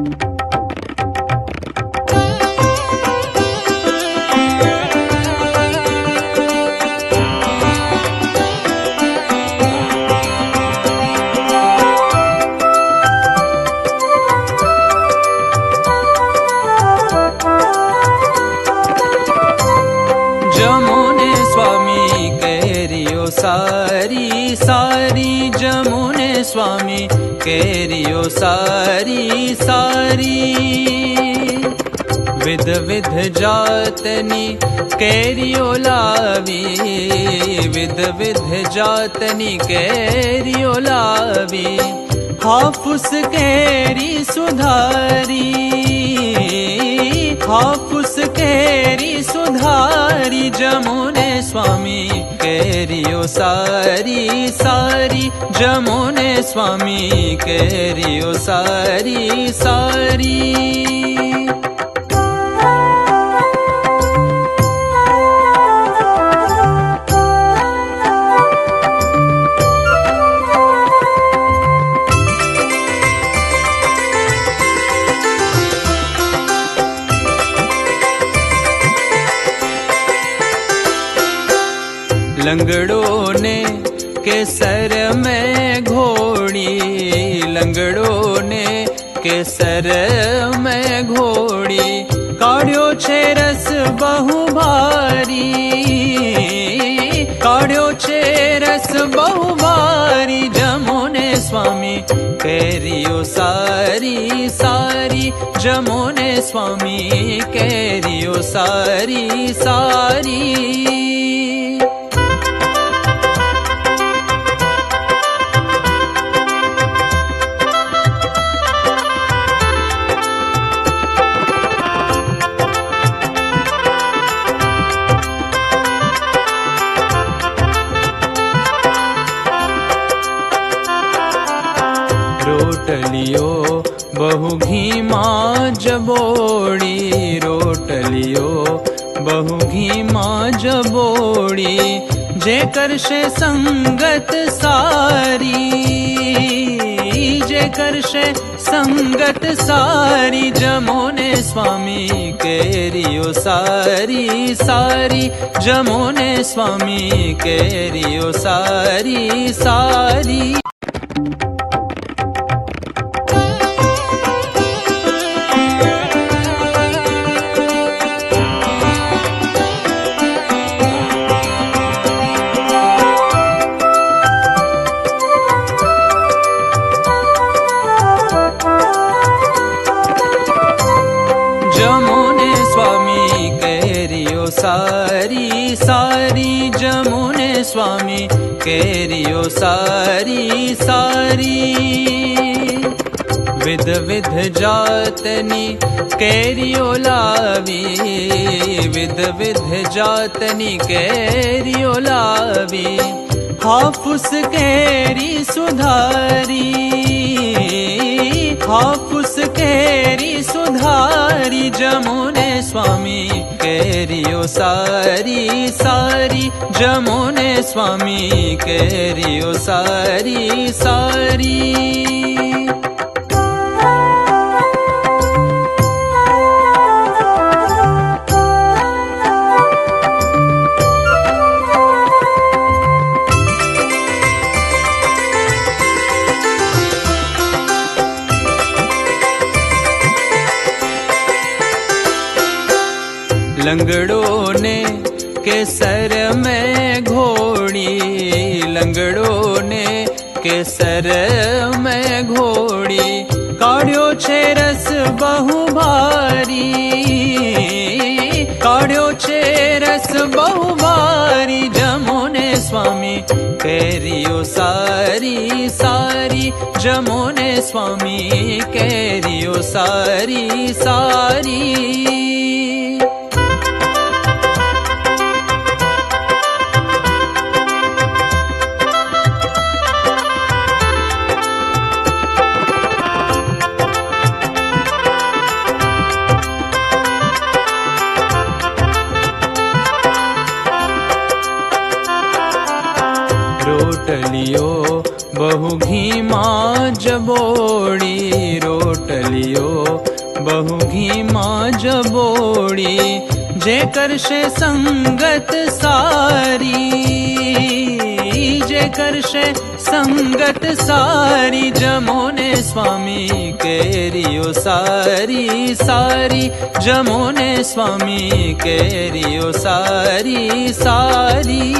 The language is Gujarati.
જમુને सारी सारी। विध विध जातनी कैरि लावी। विध विध जातनी कैरियो लावी। हाफुस ओलावि सुधारी। हाफुस पुस सुधारी रि सारी सारी जमुने स्वामी केरि सारी सारी। લંગડો ને કેસર મેં ઘોડી. લંગડો ને કેસર મેં ઘોડી. કાઢ્યો છે રસ બહુ ભારી. કાઢ્યો છે રસ બહુ ભારી. જમોને સ્વામી કેરીઓ સારી સારી. જમોને સ્વામી કેરીઓ સારી સારી. રોટલીઓ, બહુ ઘીમાં જબોડી રોટલીઓ, બહુ ઘીમાં જબોડી જે કરશે સંગત સારી, જે કરશે સંગત સારી, જમોને સ્વામી કેરીઓ સારી સારી, જમોને સ્વામી કેરીઓ સારી સારી. सारी जमुने स्वामी केरियो सारी सारी। विध विध जातनी केरियो लावी। विध विध जातनी केरियो लावी। हाफुस केरी सुधारी। हाफुस સ્વામી કેરીઓ સારી સારી જમુને સ્વામી કેરીઓ સારી સારી. લંગડો ને કેસર મેં ઘોડી લંગડો ને કેસર મેં ઘોડી કાઢ્યો છે રસ બહુ ભારી કાઢ્યો છે રસ બહુ ભારી જમોને સ્વામી કેરીઓ સારી સારી જમોને સ્વામી કેરીઓ સારી સારી રોટલીઓ, બહુ ઘીમાં જબોડી રોટલીઓ, બહુ ઘીમાં જબોડી જે કરશે સંગત સારી, જે કરશે સંગત સારી. જમોને સ્વામી કેરીઓ સારી સારી. જમોને સ્વામી કેરીઓ સારી સારી.